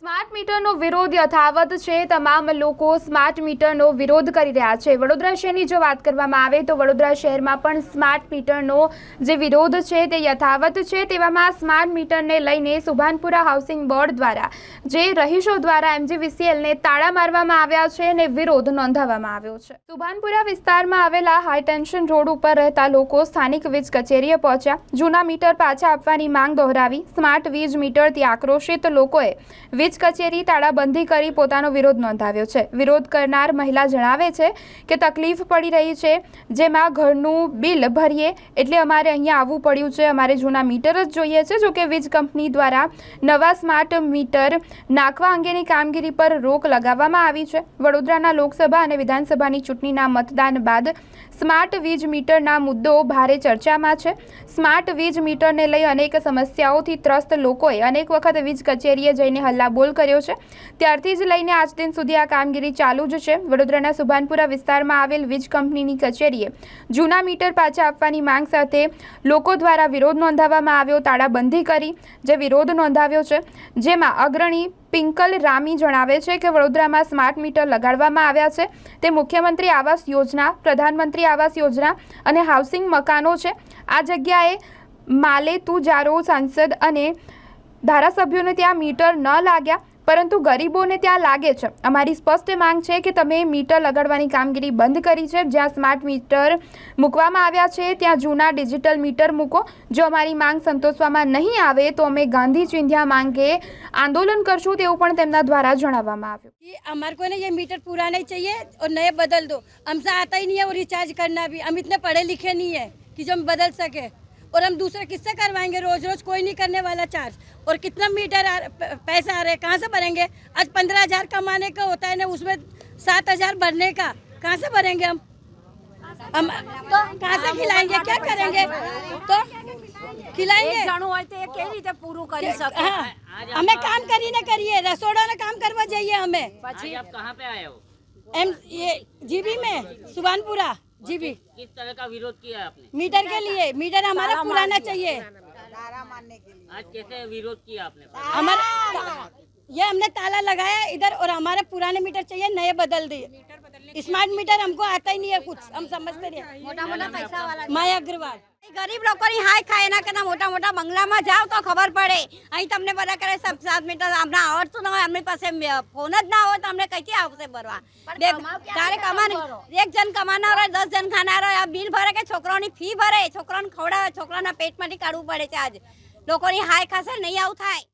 Smart મીટરનો વિરોધ યથાવત છે. તમામ લોકો સ્માર્ટ મીટરનો વિરોધ કરી રહ્યા છે. વડોદરા શહેરની જો વાત કરવામાં આવે તો વડોદરા શહેરમાં પણ સ્માર્ટ મીટરનો જે વિરોધ છે તે યથાવત છે. તેવામાં સ્માર્ટ મીટરને લઈને સુભાનપુરા હાઉસિંગ બોર્ડ દ્વારા જે રહીશો દ્વારા એમજીવીસીએલને તાળા મારવામાં આવ્યા છે અને વિરોધ નોંધાવવામાં આવ્યો છે. સુભાનપુરા વિસ્તારમાં આવેલા હાઈ ટેન્શન રોડ ઉપર રહેતા લોકો સ્થાનિક વીજ કચેરીએ પહોંચ્યા. જૂના મીટર પાછા આપવાની માંગ દોહરાવી સ્માર્ટ વીજ મીટરથી આક્રોશિત લોકોએ વીજ કચેરી તાળાબંધી કરી પોતાનો વિરોધ નોંધાવ્યો છે. વિરોધ કરનાર મહિલા જણાવે છે કે તકલીફ પડી રહી છે. જેમાં ઘરનું બિલ ભરીએ એટલે અમારે અહીંયા આવવું પડ્યું છે. અમારે જૂના મીટર જ જોઈએ છે. જોકે વીજ કંપની દ્વારા નવા સ્માર્ટ મીટર નાખવા અંગેની કામગીરી પર રોક લગાવવામાં આવી છે. વડોદરાના લોકસભા અને વિધાનસભાની ચૂંટણીના મતદાન બાદ સ્માર્ટ વીજ મીટરના મુદ્દો ભારે ચર્ચામાં છે. સ્માર્ટ વીજ મીટરને લઈ અનેક સમસ્યાઓથી ત્રસ્ત લોકોએ અનેક વખત વીજ કચેરીએ જઈને હલ્લાબોલ કર્યો છે. ત્યારથી જ લઈને આજ દિન સુધી આ કામગીરી ચાલુ જ છે. વડોદરાના સુભાનપુરા વિસ્તારમાં આવેલ વીજ કંપનીની કચેરીએ જૂના મીટર પાછા આપવાની માંગ સાથે લોકો દ્વારા વિરોધ નોંધાવવામાં આવ્યો. તાળાબંધી કરી જે વિરોધ નોંધાવ્યો છે, જેમાં અગ્રણી પિંકલ રામી જણાવે છે કે વડોદરામાં સ્માર્ટ મીટર લગાડવામાં આવ્યા છે. તે મુખ્યમંત્રી આવાસ યોજના, પ્રધાનમંત્રી આવાસ યોજના અને હાઉસિંગ મકાનો છે. આ જગ્યાએ માલે તુજારો સાંસદ અને ધારાસભ્યોને ત્યાં મીટર ન લાગ્યા પરંતુ ગરીબોને ત્યાં લાગે છે અમારી સ્પષ્ટ માંગ છે કે તમે મીટર લગાડવાની કામગીરી બંધ કરી છે જ્યાં સ્માર્ટ મીટર મૂકવામાં આવ્યા છે ત્યાં જૂના ડિજિટલ મીટર મૂકો જો અમારી માંગ સંતોષવામાં નહીં આવે તો અમે ગાંધી ચિંધ્યા માંગે આંદોલન કરશું તેવું પણ તેમના દ્વારા જણાવવામાં આવ્યું कि हमारे को ना ये मीटर पूरा नहीं चाहिए और नए बदल दो हमसे आता ही नहीं है वो रिचार्ज करना भी हम इतने पढ़े लिखे नहीं है कि जो हम बदल सके और हम दूसरा किससे करवाएँगे? रोज रोज कोई नहीं करने वाला चार्ज और कितना मीटर आ, पैसा आ रहा है? कहाँ से भरेंगे? आज पंद्रह हज़ार कमाने का होता है ना उसमें सात हज़ार भरने का। कहाँ से भरेंगे हम? हम तो कहाँ से खिलाएँगे? क्या करेंगे? तो खिलाएँगे। हाँ। हमें काम करी ना करिए रसोड़ा ना काम करवा जाइए हमें। कहाँ पे आए हो? एम ये जीबी में सुबानपुरा सुभानपुरा भी। किस तरह का विरोध किया है आपने? मीटर के लिए मीटर हमारा पुराना चाहिए। आज कैसे विरोध किया आपने? हमारा ये हमने ताला लगाया इधर और हमारे पुराने मीटर चाहिए नए बदल दिए। स्मार्ट मीटर हमको आता ही नहीं है कुछ हम समझते नहीं મોટા મોટા પૈસા વાળા माया अग्रवाल ગરીબ લોકોની હાય ખાય એના કરતા મોટા મોટા બંગલામાં જાવ તો ખબર પડે અહીં તમને બધા કરે સબ સાત મીટર અમને આવડતું ના હોય અમની પાસે ફોન જ ના હોય તો અમને કઈથી આવશે ભરવા બે તારે કમાને એક જણ કમાનાર હોય દસ જણ ખાનાર હોય આ બિલ ભરે કે છોકરાઓની ફી ભરે છોકરાઓને ખવડાવે છોકરાના પેટમાંથી કાઢવું પડે છે આજ લોકોની હાય ખાશે નહીં આવું થાય